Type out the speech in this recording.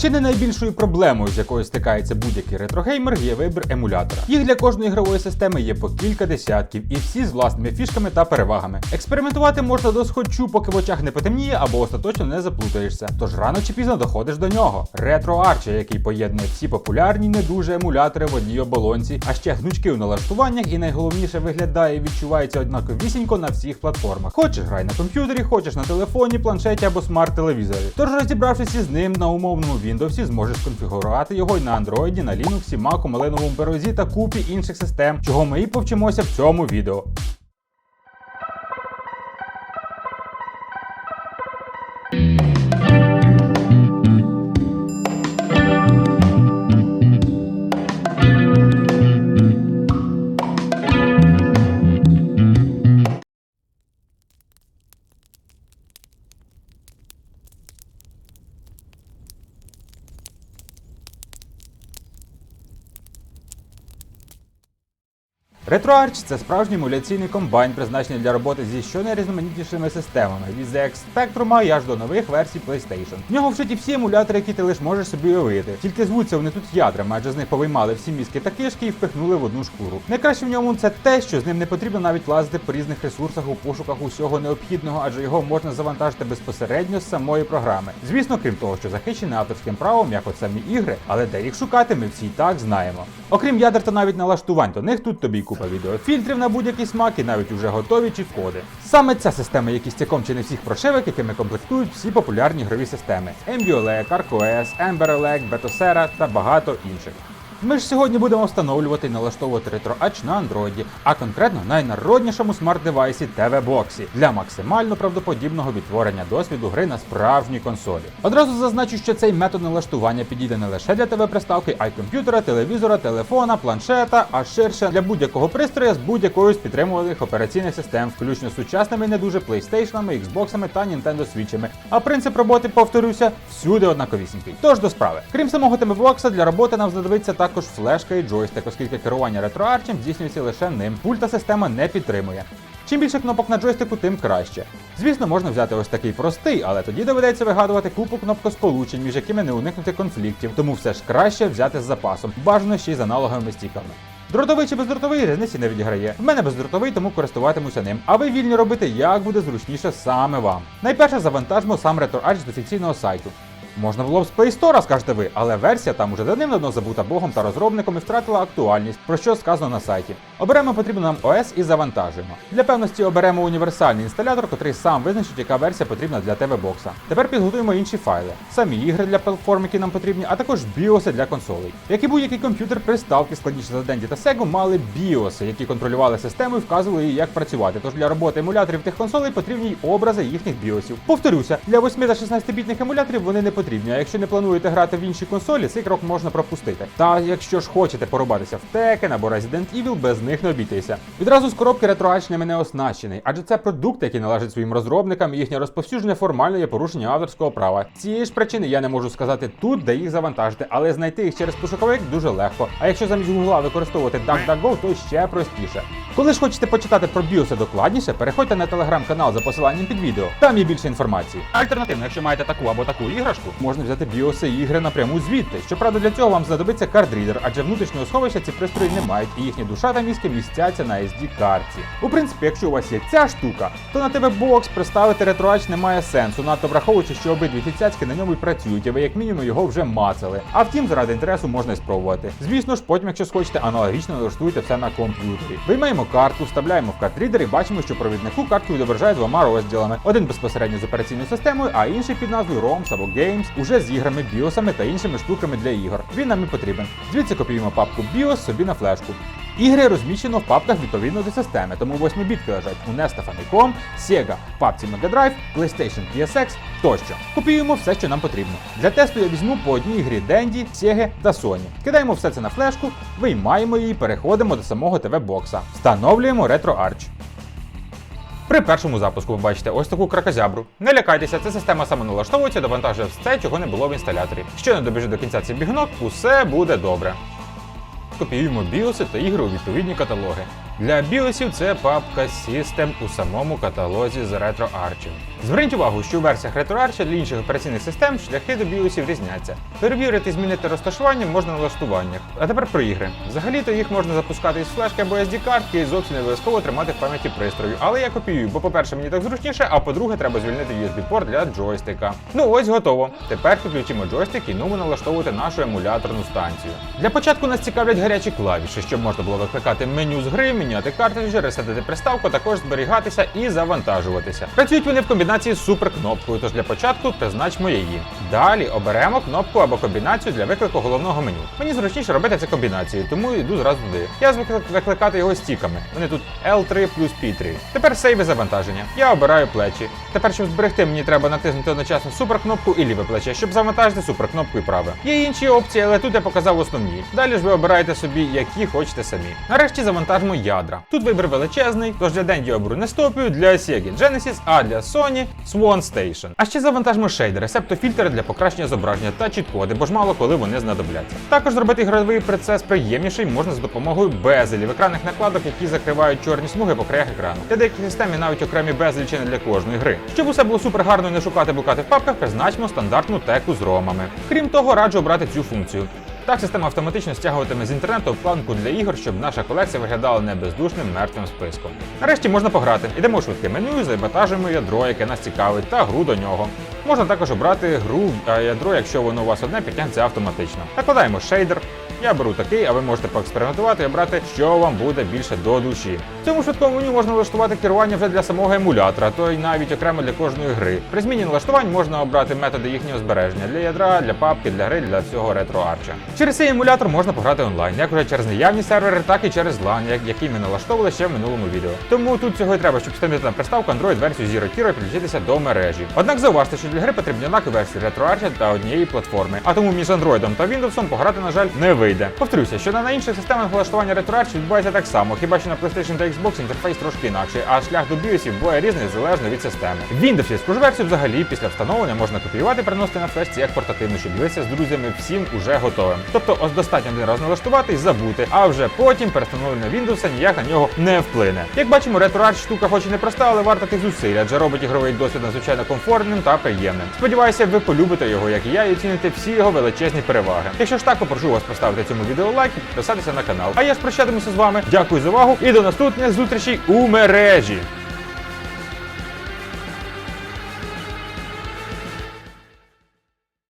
Чи не найбільшою проблемою, з якою стикається будь-який ретрогеймер, є вибір емулятора. Їх для кожної ігрової системи є по кілька десятків, і всі з власними фішками та перевагами. Експериментувати можна до схочу, поки в очах не потемніє або остаточно не заплутаєшся. Тож рано чи пізно доходиш до нього. Ретро Arch, який поєднує всі популярні не дуже емулятори в одній оболонці, а ще гнучки у налаштуваннях і найголовніше виглядає і відчувається однаковісінько на всіх платформах. Хочеш грай на комп'ютері, хочеш на телефоні, планшеті або смарт-телевізорі. Тож розібравшись із ним на умовному Windows, зможеш конфігурувати його і на Android, на Linux, Mac, Маленовому березі та купі інших систем, чого ми і повчимося в цьому відео. RetroArch – це справжній емуляційний комбайн, призначений для роботи зі щонайрізноманітнішими системами від ZX Spectrum і аж до нових версій PlayStation. В нього вшиті всі емулятори, які ти лиш можеш собі уявити. Тільки звуться вони тут ядрами, адже з них повиймали всі мізки та кишки і впихнули в одну шкуру. Найкраще в ньому це те, що з ним не потрібно навіть лазити по різних ресурсах у пошуках усього необхідного, адже його можна завантажити безпосередньо з самої програми. Звісно, крім того, що захищений авторським правом, як от самі ігри, але де їх шукати, ми всі і так знаємо. Окрім ядер та навіть налаштувань, то них тут тобі й купа відеофільтрів на будь-який смак і навіть уже готові чи коди. Саме ця система є кістяком чи не всіх прошивок, якими комплектують всі популярні ігрові системи: MBOLEC, ArcOS, EmberELEC, Betosera та багато інших. Ми ж сьогодні будемо встановлювати і налаштовувати RetroArch на Android, а конкретно найнароднішому смарт-девайсі TV-боксі для максимально правдоподібного відтворення досвіду гри на справжній консолі. Одразу зазначу, що цей метод налаштування підійде не лише для ТВ-приставки, а й комп'ютера, телевізора, телефона, планшета, а ширше для будь-якого пристрою з будь-якою з підтримуваних операційних систем, включно з сучасними не дуже PlayStation, Xbox та Nintendo Switch. А принцип роботи, повторюся, всюди однаковісінький. Тож до справи. Крім самого TV-бокса, для роботи нам знадобиться також флешка і джойстик, оскільки керування ретроарчем здійснюється лише ним. Пульта система не підтримує. Чим більше кнопок на джойстику, тим краще. Звісно, можна взяти ось такий простий, але тоді доведеться вигадувати купу кнопкосполучень, між якими не уникнути конфліктів, тому все ж краще взяти з запасом, бажано ще й з аналоговими стіками. Дротовий чи бездротовий різниці не відіграє. В мене бездротовий, тому користуватимуся ним. А ви вільні робити, як буде зручніше саме вам. Найперше завантажимо сам RetroArch з офіційного сайту. Можна було б з Play Store, скажете ви, але версія там уже давним-давно забута Богом та розробником і втратила актуальність, про що сказано на сайті. Оберемо потрібно нам OS і завантажуємо. Для певності оберемо універсальний інсталятор, котрий сам визначить, яка версія потрібна для TV-бокса. Тепер підготуємо інші файли, самі ігри для платформ, які нам потрібні, а також біоси для консолей. Як і будь-який комп'ютер, приставки складніші за Dendy та Sega мали біоси, які контролювали систему і вказували їй, як працювати. Тож для роботи емуляторів тих консолей потрібні й образи їхніх біосів. Повторюся, для 8 та 16-бітних емуляторів вони не потрібні. А якщо не плануєте грати в інші консолі, цей крок можна пропустити. Та якщо ж хочете порубатися в Tekken або Resident Evil, без них не обійтися. Відразу з коробки ними не оснащений, адже це продукт, який належить своїм розробникам, і їхнє розповсюдження формально є порушення авторського права. З Цієї ж причини я не можу сказати тут, де їх завантажити, але знайти їх через пошуковик дуже легко. А якщо замість Гугла використовувати DuckDuckGo, то ще простіше. Коли ж хочете почитати про біоси докладніше, переходьте на телеграм-канал за посиланням під відео. Там є більше інформації. Альтернативно, якщо маєте таку або таку іграшку, можна взяти біоси ігри напряму звідти. Щоправда, для цього вам знадобиться кардрідер, адже внутрішнього сховища ці пристрої не мають, і їхні душа та мізки містяться на sd картці. У принципі, якщо у вас є ця штука, то на тебе бокс приставити ретроач немає сенсу, надто враховуючи, що обидві ці цяцьки на ньому й працюють, і ви як мінімум його вже мацали. А втім, заради інтересу можна й спробувати. Звісно ж, потім, якщо схочете, аналогічно налаштуйте все на комп'ютері. Виймаємо картку, вставляємо в картрідер і бачимо, що провіднику картку відображає двома розділами: один безпосередньо з операційною системою, а інший під назвою ROMs або Games, уже з іграми, біосами та іншими штуками для ігор. Він нам і потрібен. Звідси копіюємо папку BIOS собі на флешку. Ігри розміщено в папках відповідно до системи, тому 8 бітки лежать у NES та Famicom, Sega, папці Mega Drive, PlayStation PSX тощо. Копіюємо все, що нам потрібно. Для тесту я візьму по одній грі Dendy, Sega та Sony. Кидаємо все це на флешку, виймаємо її, переходимо до самого ТВ-бокса. Встановлюємо RetroArch. При першому запуску ви бачите ось таку кракозябру. Не лякайтеся, ця система самоналаштовується, довантажує все, чого не було в інсталяторі. Що не добіжи до кінця цей бігнок, усе буде добре. Копіюємо біоси та ігри у відповідні каталоги. Для біосів це папка System у самому каталозі з RetroArch. Зверніть увагу, що у версіях RetroArch для інших операційних систем шляхи до біосів різняться. Перевірити і змінити розташування можна на налаштуваннях. А тепер про ігри. Взагалі-то їх можна запускати із флешки або SD-картки і зовсім не обов'язково тримати в пам'яті пристрою. Але я копіюю, бо, по-перше, мені так зручніше, а по-друге, треба звільнити USB-порт для джойстика. Ну ось готово. Тепер підключимо джойстик і нумо налаштовувати нашу емуляторну станцію. Для початку нас цікавлять гарячі клавіші, щоб можна було викликати меню з гри, міняти картриджі, ресетити приставку, також зберігатися і завантажуватися. Працюють вони в комбінації з суперкнопкою, тож для початку призначмо її. Далі оберемо кнопку або комбінацію для виклику головного меню. Мені зручніше робити це комбінацією, тому йду зразу туди. Я звик викликати його стіками. Вони тут L3 плюс P3. Тепер сейви завантаження. Я обираю плечі. Тепер, щоб зберегти, мені треба натиснути одночасно суперкнопку і ліве плече, щоб завантажити суперкнопку і праве. Є інші опції, але тут я показав основні. Далі ж ви обираєте собі, які хочете самі. Нарешті завантажимо ядра. Тут вибір величезний, тож для Dendy оберу не стопію, для Sega Genesis, а для Sony Swan Station. А ще завантажимо шейдери, себто фільтри для покращення зображення та чіткоди, бо ж мало коли вони знадобляться. Також зробити ігровий процес приємніший можна за допомогою безелів екранних накладок, які закривають чорні смуги по краях екрану. Для деяких систем навіть окремі безелі чи не для кожної гри. Щоб усе було супер гарно і не шукати блукати в папках, призначимо стандартну теку з ромами. Крім того, раджу обрати цю функцію. Так система автоматично стягуватиме з інтернету планку для ігор, щоб наша колекція виглядала не бездушним мертвим списком. Нарешті можна пограти. Йдемо швидке меню завантажуємо ядро, яке нас цікавить, та гру до нього. Можна також обрати гру, а ядро, якщо воно у вас одне, підтягнеться автоматично. Накладаємо шейдер. Я беру такий, а ви можете поекспериментувати і обрати, що вам буде більше до душі. В цьому швидкому меню можна налаштувати керування вже для самого емулятора, то й навіть окремо для кожної гри. При зміні налаштувань можна обрати методи їхнього збереження для ядра, для папки, для гри, для всього ретроарча. Через цей емулятор можна пограти онлайн, як уже через наявні сервери, так і через LAN, як- який ми налаштовували ще в минулому відео. Тому тут цього і треба, щоб встановити на приставку Android версію Zero і підключитися до мережі. Однак зауважте, що для гри потрібні однакові версії RetroArch та однієї платформи, а тому між Android та Windows пограти, на жаль, не вийде. Повторюся, що на інших системах налаштування RetroArch відбувається так само, хіба що на PlayStation та Xbox інтерфейс трошки інакший, а шлях до BIOS буває різний залежно від системи. Windows ж версію взагалі після встановлення можна копіювати, переносити на флешці як портативну, щоб дивитися з друзями всім уже готовим. Тобто ось достатньо один раз налаштувати і забути, а вже потім перестановлення Windows ніяк на нього не вплине. Як бачимо, RetroArch штука хоч і не проста, але варта тих зусиль, адже робить ігровий досвід надзвичайно комфортним та приємним. Сподіваюся, ви полюбите його, як і я, і оціните всі його величезні переваги. Якщо ж так, попрошу вас поставити цьому відео лайк і підписатися на канал. А я ж прощатимуся з вами. Дякую за увагу і до наступних зустрічей у мережі.